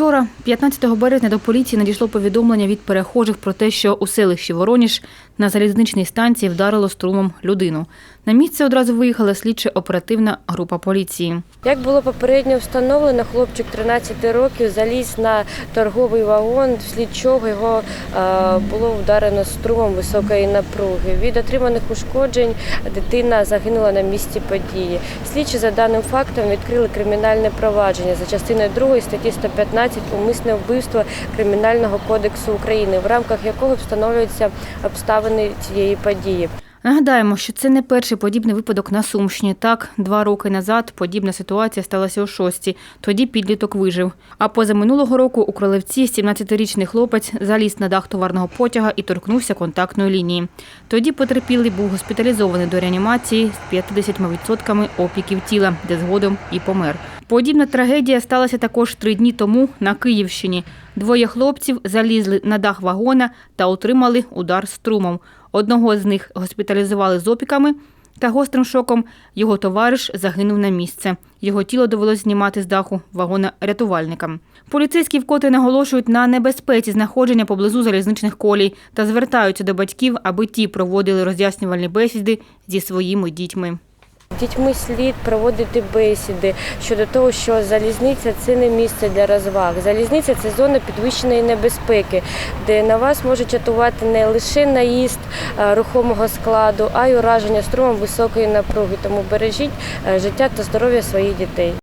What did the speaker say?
Вчора, 15 березня, до поліції надійшло повідомлення від перехожих про те, що у селищі Вороніж на залізничній станції вдарило струмом людину. На місце одразу виїхала слідчо-оперативна група поліції. Як було попередньо встановлено, хлопчик 13 років заліз на торговий вагон, вслід чого його е, було вдарено струмом високої напруги. Від отриманих ушкоджень дитина загинула на місці події. Слідчі за даним фактом відкрили кримінальне провадження за частиною 2 статті 115 умисне вбивство Кримінального кодексу України, в рамках якого встановлюються обставини цієї події. Нагадаємо, що це не перший подібний випадок на Сумщині. Так, два роки назад подібна ситуація сталася у шості. Тоді підліток вижив. А позаминулого року у Кролевці 17-річний хлопець заліз на дах товарного потяга і торкнувся контактної лінії. Тоді потерпілий був госпіталізований до реанімації з 50% опіків тіла, де згодом і помер. Подібна трагедія сталася також три дні тому на Київщині. Двоє хлопців залізли на дах вагона та отримали удар струмом. Одного з них госпіталізували з опіками та гострим шоком. Його товариш загинув на місце. Його тіло довелось знімати з даху вагона рятувальникам. Поліцейські вкотре наголошують на небезпеці знаходження поблизу залізничних колій та звертаються до батьків, аби ті проводили роз'яснювальні бесіди зі своїми дітьми. Дітьми слід проводити бесіди щодо того, що залізниця це не місце для розваг. Залізниця це зона підвищеної небезпеки, де на вас може чатувати не лише наїзд е, рухомого складу, а й ураження струмом високої напруги. Тому бережіть е, життя та здоров'я своїх дітей.